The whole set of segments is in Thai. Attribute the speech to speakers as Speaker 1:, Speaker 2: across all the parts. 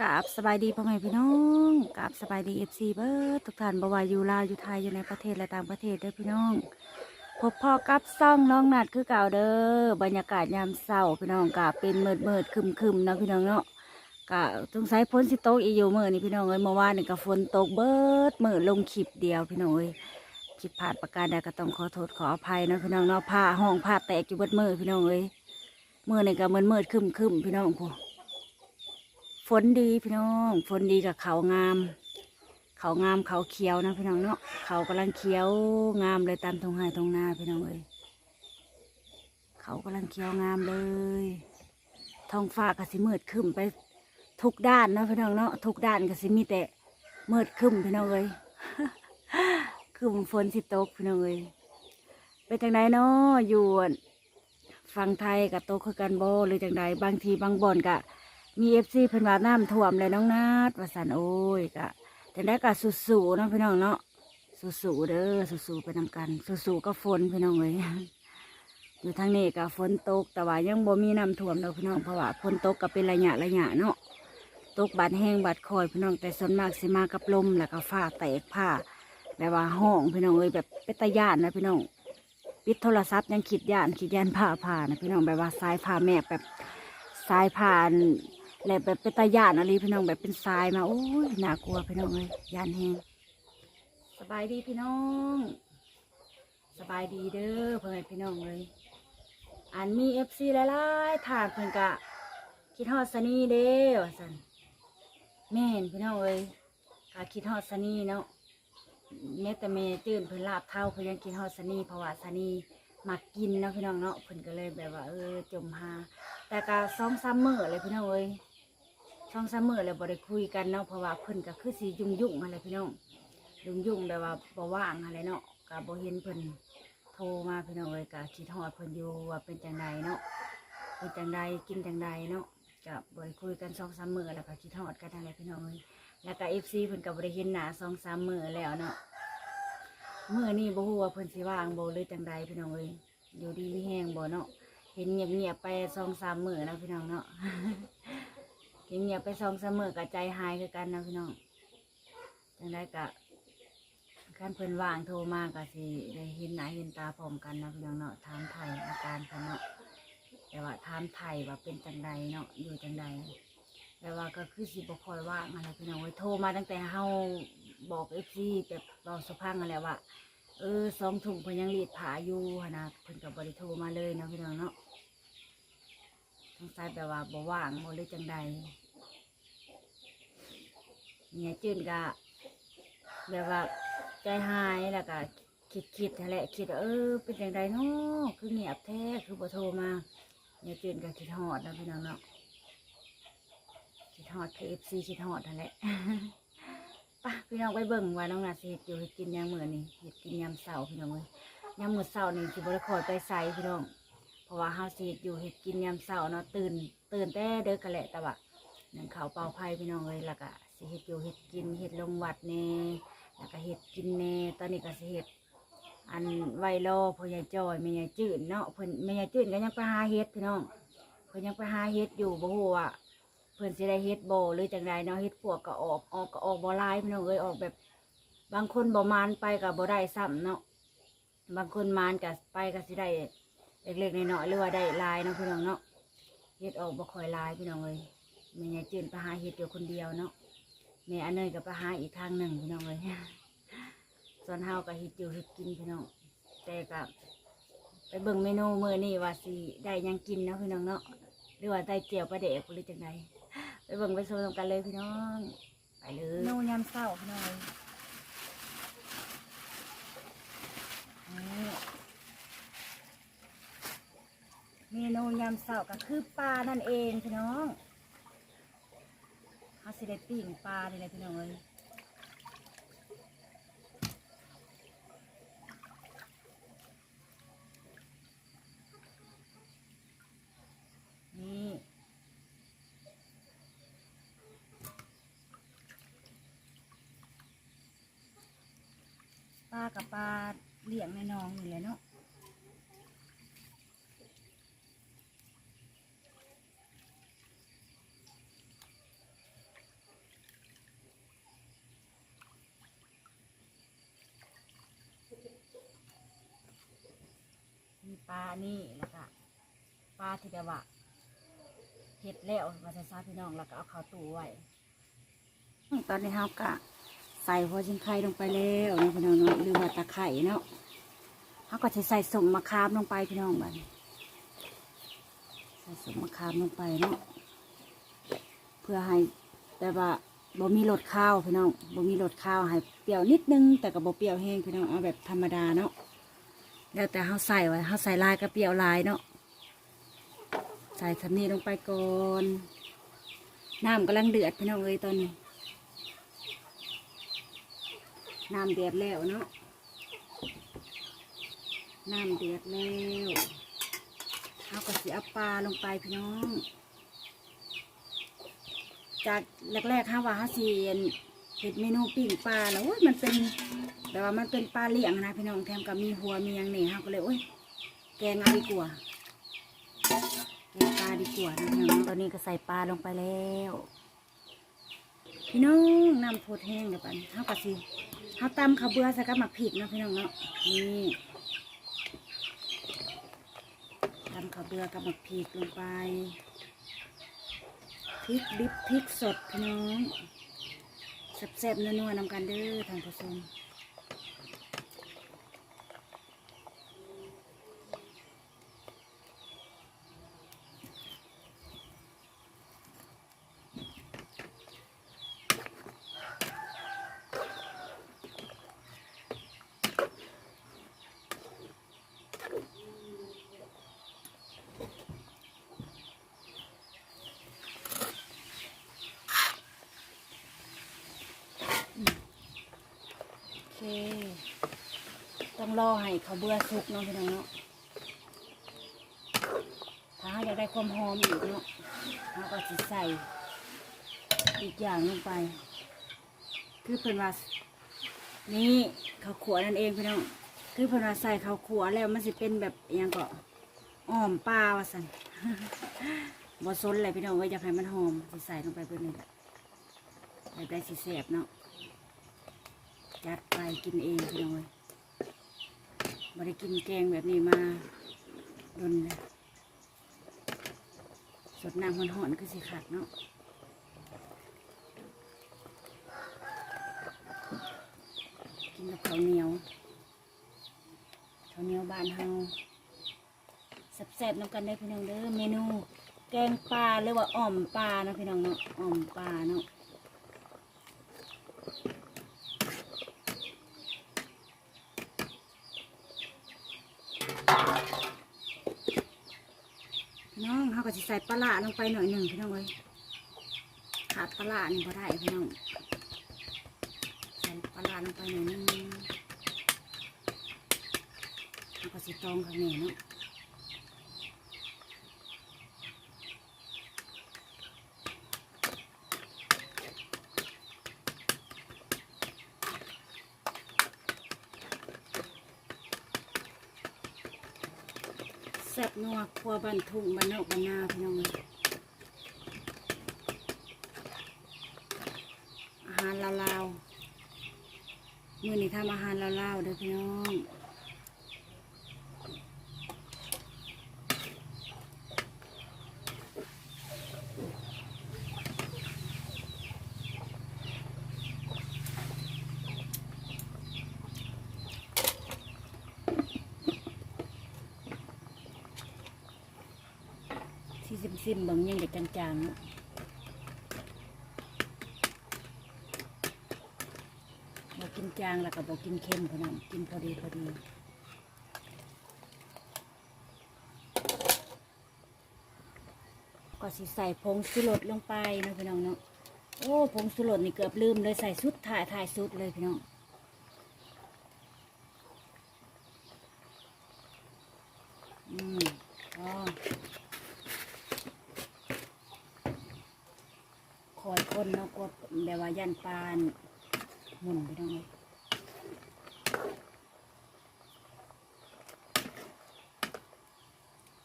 Speaker 1: กราบสบายดีพ่อแม่พี่น้องกราบสบายดีเอฟซีเบิร์ดทุกท่านบวาอยู่ลาวอยู่ไทยอยู่ในประเทศและต่างประเทศเด้พี่น้อง พบพ่อกับซ่องน้องนัดคือเก่าเด้อบรรยากาศยามเศร้าพี่น้องกะเป็นเมิดเมิดคึมคึมนะพี่น้องเนาะกะสงสัยพ้นสิโตกอีอยู่เมื่อนี่พี่น้องเอ้ยเมื่อวานนี่ก็ฝนตกเบิดเมื่อลงคลิปเดียวพี่น้องเอ้ยคลิปผ่านประการใดก็ต้องขอโทษขออภัยนะพี่น้องเนาะผ้าห้องผ้าแตกอยู่เบิดเมื่อพี่น้องเอ้ยมือนี่ก็เมือนมืดคึมคึมพี่น้องผู้ ฝนดีพี่น้อง ฝนดีกับเขางาม เขางามเขาเขียวนะพี่น้องเนาะเขากำลังเขียวงามเลยตามทงไห้ทงนาพี่น้องเอ้ยเขากำลังเขียวงามเลยท้องฟ้าก็สิมืดขึ้นไปทุกด้านนะพี่น้องเนาะทุกด้านก็สิมีแต่มืดขึ้นพี่น้องเอ้ยขึ้นฝนสิตกพี่น้องเอ้ยเป็นจังไดเนาะอยู่ฟังไทยกับโตคือกันโบหรือจังใดบางทีบางบ่อนกะ มีเอฟซีเพิ่นว่าน้ำท่วมเลยน้องนาดว่าสันโอ้ยกะแต่ได้กะสู้ๆเนาะพี่น้องเนาะสู้ๆเด้อสู้ๆไปนำกันสู้ๆก็ฝนพี่น้องเลยอยู่ทางนี้กะฝนตกแต่ว่ายังบ่มีน้ำท่วมเราพี่น้องเพราะว่าฝนตกก็เป็นระยะระยะเนาะตกบาดแห้งบาดคอยพี่น้องแต่ส่วนมากสิมากับลมแล้วก็ฟ้าแตกผ้าแบบว่าห้องพี่น้องเอ้ยแบบเป็นตาย่านนะพี่น้องปิดโทรศัพท์ยังขีดย่านขีดย่านผ้าผ้านะพี่น้องแบบว่าสายผ้าแม่แบบสายผ่าน แล้วแบบเป็นตาย่านอะไรพี่น้องแบบเป็นทรายมาโอ้ยน่ากลัวพี่น้องเลยยานแห้งสบายดีพี่น้อง สบายดีเด้อเพ่อแม่พี่น้องเลยอันมีเอฟซีหลายๆถามเพิ่นกะคิดฮอดสนีเด้อสันแม่นพี่น้องเอ้ยกะคิดฮอดสนีเนาะแม้แต่เมตื่นเพิ่นลาบเท่าเพิ่นยังคิดฮอดสนีเพราะว่าสนีมักกินเนาะพี่น้องเนาะเพิ่นก็เลยแบบว่าเออจมหาแต่ก็สองสามมื้อเลยพี่น้องเอ้ย สองเสมอเลยบ่ได้คุยกันเนาะเพราะว่าเพิ่นก็คือสิยุ่งยุ่งๆอะไรพี่น้องยุ่งยุ่งๆแบบว่าบ่ว่างอะไรเนาะก็บ่เห็นเพิ่นโทรมาพี่น้องเอ้ยก็คิดฮอดเพิ่นอยู่ว่าเป็นจังใดเนาะเป็นจังใดกินจังใดเนาะก็บ่ได้คุยกันสองเสมอแล้วก็คิดฮอดกันอะไรพี่น้องเอ้ยแล้วก็ FC เพิ่นก็บ่ได้เห็นหน้าสองเสมอแล้วเนาะมื้อนี้บ่ฮู้ว่าเพิ่นสิว่างบ่หรือจังใดพี่น้องเอ้ยอยู่ดีมีแฮงบ่เนาะเห็นเงียบๆไปสองสมมือนะพี่น้องเนาะ เห็นเงียบไปสองเสมอกับใจหายคือกันนะพี่น้องจังได้กะขั้นเพิ่นว่างโทรมากะสิได้เห็นหน้าเห็นตาพร้อมกันนะพี่น้องเนาะถามไทยอาการเพิ่นเนาะแต่ว่าถามไทยว่าเป็นจังใดเนาะอยู่จังใดแต่ว่าก็คือสิบ่คอยว่างอะไรพี่น้องไว้ยโทรมาตั้งแต่เฮาบอกเอฟซีแบบเราสุพังอะไรว่าเออสองถุงเพิ่นยังรีดผาอยู่นะเพิ่นกับบริโทรมาเลยนะพี่น้องเนาะ สงสัยแบบว่าบ่ว่างบ่เลยจังใดเนี่ยจืนกะแบบว่าใจหายแล้วก็คิดคิดแหละคิดว่าเออ เป็นจังใดเนาะคือเงียบแท้คือบ่โทรมาเนี่ยจืนก็คิดฮอดเนาะพี่น้องเนาะคิดฮอดคือเอฟซีคิดฮอดนั่นแหละป่ะพี่น้องไปเบิ่งว่าน้องนาสิเฮ็ดอยู่เฮ็ดกินยามมื้อนี่เฮ็ดกินยามเช้าพี่น้องเอ้ยยามมื้อเช้านี่สิบ่ได้คอยไปไสพี่น้อง เพราะว่าเฮาสิเฮ็ดอยู่เฮ็ดกินยามเช้าเนาะตื่น ตื่นแต่เด้อกันแหละแต่ว่านึ่งข้าวเป่าไผ่พี่น้องเอ้ยแล้วก็สิเฮ็ดอยู่เฮ็ดกินเฮ็ดลงวัดแน่แล้วก็เฮ็ดกินแน่ตอนนี้ก็สิเฮ็ดอันไวรอพ่อใหญ่จอยแม่ใหญ่จืดเนาะเพิ่นแม่ใหญ่จืดก็ยังไปหาเฮ็ดพี่น้องเพิ่นยังไปหาเฮ็ดอยู่บ่ฮู้ว่าเพื่อนสิได้เฮ็ดบ่หรือจังใดเนาะเฮ็ดพวกก็ออกออกก็ออกบ่หลายพี่น้องเอ้ยออกแบบ บางคนบ่มานไปก็บ่ได้ซ้ำเนาะบางคนมานก็ไปก็สิได้ เล็กๆน้อยๆหรือว่าได้ลายเนาะพี่น้องเนาะเฮ็ดออกบ่ค่อยลายพี่น้องเอ้ยแม่ยายจืนไปหาเฮ็ดอยู่คนเดียวเนาะแม่อันเนยก็ไปหาอีกทางหนึ่งพี่น้องเอ้ยส่วนเฮาก็เฮ็ดอยู่เฮ็ดกินพี่น้องแต่ก็ไปเบิ่งเมนูมื้อนี้ว่าสิได้ยังกินเนาะพี่น้องเนาะหรือว่าได้เจียวปลาเด็กหรือจังใดไปเบิ่งไปโซนกันเลยพี่น้องไปเลยนูยำเศร้าพี่น้องนี่เมนูยำเศร้าก็คือปลานั่นเองพี่น้องเขาสิได้ปิ้งปลาเลยนะพี่น้องเอ้ยนี่ปลากับปลาเลี้ยงในหนองนี่แหละเนาะ นี่แล้วก็ปลาที่แบบว่าเห็ดแล้วมาใส่ซาพี่น้องแล้วก็เอาเข้าตู้ไว้ตอนนี้เฮากะใส่หัวชิงไข่ลงไปแล้วนะพี่น้องเนาะหรือว่าตะไคร่เนาะเฮาก็จะใส่สมมะขามลงไปพี่น้องบัดนี้ใส่สมมะขามลงไปเนาะเพื่อให้แบบว่าบ่มีรสข้าวพี่น้องบ่มีรสข้าวให้เปรี้ยวนิดนึงแต่ก็บ่เปรี้ยวแห้งพี่น้องเอาแบบธรรมดาเนาะ แล้วแต่เขาใส่ไว้เขาใส่ลายกระเปียวลายเนาะใส่ทำนี้ลงไปก่อนน้ำกำลังเดือดพี่น้องเอ้ยตอนนี้น้ำเดือดแล้วเนาะน้ำเดือดแล้วเขาก็สีเอาปลาลงไปพี่น้อง จากแรกๆเขาว่าเขาสียน เห็ดเมนูปิ้งปลาแล้วโอ้ยมันเป็นแต่ว่ามันเป็นปลาเลี้ยงนะพี่น้องแถมกับมีหัวมีหยังนี่เขาก็เลยโอ้ยแกงเอาดีกว่าแกงปลาดีกว่านะพี่น้องตอนนี้ก็ใส่ปลาลงไปแล้ว พี่น้องน้ำโพดแห้งเดี๋ยวปันเขาก็สิเขาตำข้าวเบื่อใส่กับหมักผิกนะพี่น้องเนาะนี่ตำข้าวเบื่อกับหมักผิกลงไปพริกดิบพริกสดพี่น้อง แซ่บๆนัวๆนำกันเด้อท่านผู้ชม โอเค ต้องรอให้เขาเบื่อสุกเนาะพี่น้องเนาะถ้าอยากได้ความหอมอีกเนาะเราก็จะใส่อีกอย่างลงไป คือเพิ่นว่านี่ข้าวขัวนั่นเองพี่น้องคือเพิ่นว่าใส่ข้าวขัวแล้วมันสิเป็นแบบยังก็อ้อมปลาว่าสันบ่ซนเลยพี่น้องว่าอยากให้มันหอมสิใส่ลงไปเพื่อนี่แหละแบบได้สิแสบเนาะจัดไปกินเองพี่น้องเลย บ่ได้กินแกงแบบนี้มาโดนเลยสดน้ำหอนๆคือสิขาดเนาะกินกับข้าวเหนียวข้าวเหนียวบ้านเฮาแซ่บๆน้ำกันได้พี่น้องเด้อเมนู แกงปลาหรือว่าอ่อมปลานะพี่น้องเนาะอ่อมปลาเนาะ น้องเขาก็จะใส่ปลาลงไปหน่อยหนึ่งพี่น้องเลยขาดปลาร้านี่ก็ได้พี่น้องใส่ปลาลงไปหน่อยหนึงเขาก็จะตองข้างในเนาะ ซ่บนัวครัวบันทุงบันนอกบันนาพี่น้องอาหารลาวๆมื้อนี้ทำอาหารลาวๆเด้อพี่น้อง ที่ ซิมเบางยังเด็กจางๆบอกกินจางแล้วก็บอกกินเค็มเท่านั้นกินพอดีพอดีก็สิใส่ผงสุรสลงไปนะพี่น้องเนาะโอ้ผงสุรสนี่เกือบลืมเลยใส่สุดถ่ายถ่ายสุดเลยพี่น้องอืมอ๋อ คนเนาะกดแบบว่ายันปานหมุนไปตรงนี้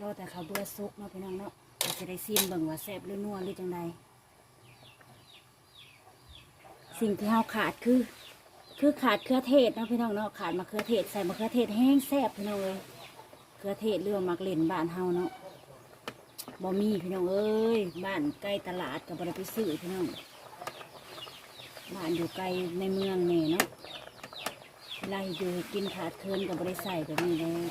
Speaker 1: รอแต่เขาเบื่อซุกเนาะพี่น้องเนาะจะได้ซีมเบิ่งว่าแซ่บหรือนัวหรือจังใดสิ่งที่เราขาดคือ คือขาดเครือเทศเนาะพี่น้องเนาะขาดมะเขือเทศใส่มะเขือเทศแห้งแซ่บพี่น้องเลยเขือเทศเรื่องมักเล่นบ้านเฮาเนาะ บ่มีพี่น้องเอ้ยบ้านใกล้ตลาดกับบ่ได้ไปซื้อพี่น้องบ้านอยู่ไกลในเมืองนี่เนาะเวลาอยู่กินขาดเคินกับบริใส่แบบนี้เลย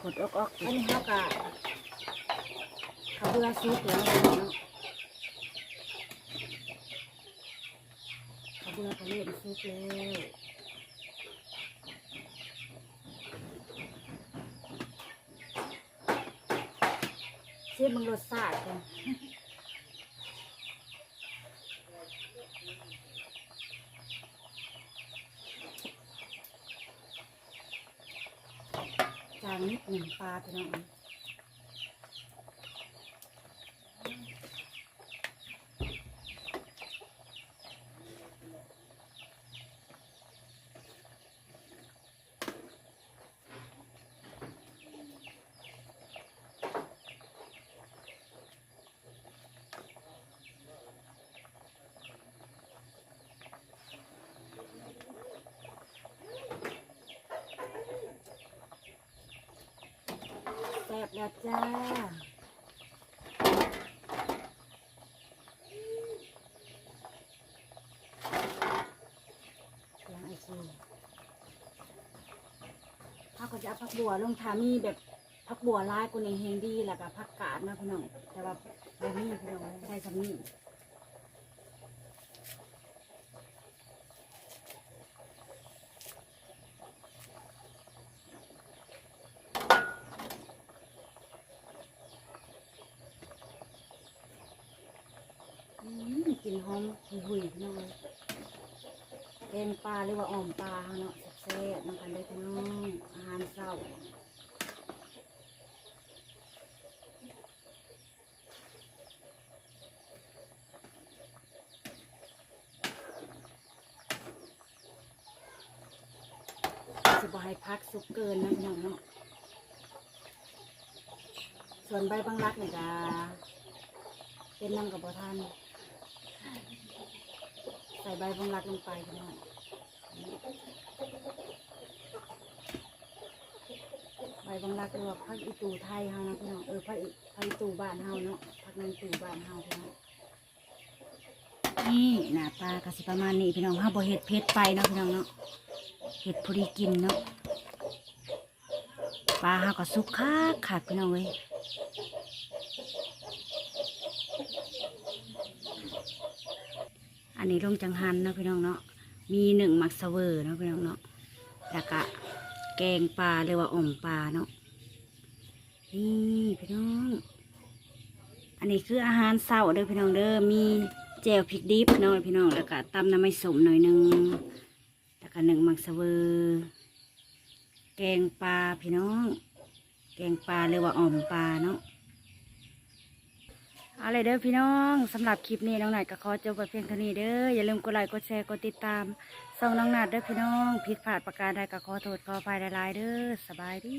Speaker 1: กดออกออกอันนี้เขากะเขาเบื่อซุกแล้วเนาะ เขาเบื่อเขาเล่นซุกแล้วเชื่อมึงรสชาติกันจางนิดหนึ่งปลาพี่น้อง ซ่บแล้วจ้าเสียงไอซีพักก็จะเอาผักบัวลงทามีแบบผักบัวร้ายกูในเฮงดีแล้วก็ผักกาดนะพี่น้องแต่ว่าแบบนี้พี่น้องได้สำนีอืมกลิน หอมหุยๆน้องเลยแกงปลาหรือว่าอ่อมปลาเนาะแซ่บน้ำกันเลยพี่น้องอาหารเช้าสิบให้พักสุกเกินนะพี่น้องเนาะส่วนใบบางรักนี่ก็เป็นน้ำกับบทาน ใส่ใบบางรักลงไปพี่น้องใบบางรักเรียกว่าพักอีตูไทยเฮานะพี่น้องเออพักอีพักอีตูบ้านเฮาเนาะพักนันตูบ้านเฮาพี่น้องนี่หน้าตากระสิประมาณนี้พี่น้องห้าบ่เห็ดเพชรไปเนาะพี่น้องเนาะเห็ดพอดีกินเนาะปลาหาก็สุกคักคักพี่น้องเว้ย นนี้ลงจังหันเนาะพี่น้องเนาะ มีหนึ่งมักสเวอร์เนาะพี่น้องเนาะแล้วก็แกงปลาเรียกว่าอ่อมปลาเนาะ นี่พี่น้อง อันนี้คืออาหารเช้าเด้อพี่น้องเด้อ มีแจ่วพริกดิบเนาะพี่น้อง แล้วก็ตำน้ำไม่สมหน่อยหนึง แล้วก็หนึ่งมักสเวอร์แกงปลาพี่น้อง แกงปลาหรือว่าอ่อมปลาเนาะ เอาเลยเด้อพี่น้องสำหรับคลิปนี้น้องหนาดก็ขอจบไปเพียงเท่านี้เด้ออย่าลืมกดไลค์กดแชร์กดติดตามส่องน้องหนัดเด้อพี่น้องผิดพลาดประการใดก็ขอโทษขออภัยหลายๆเด้อสบายดี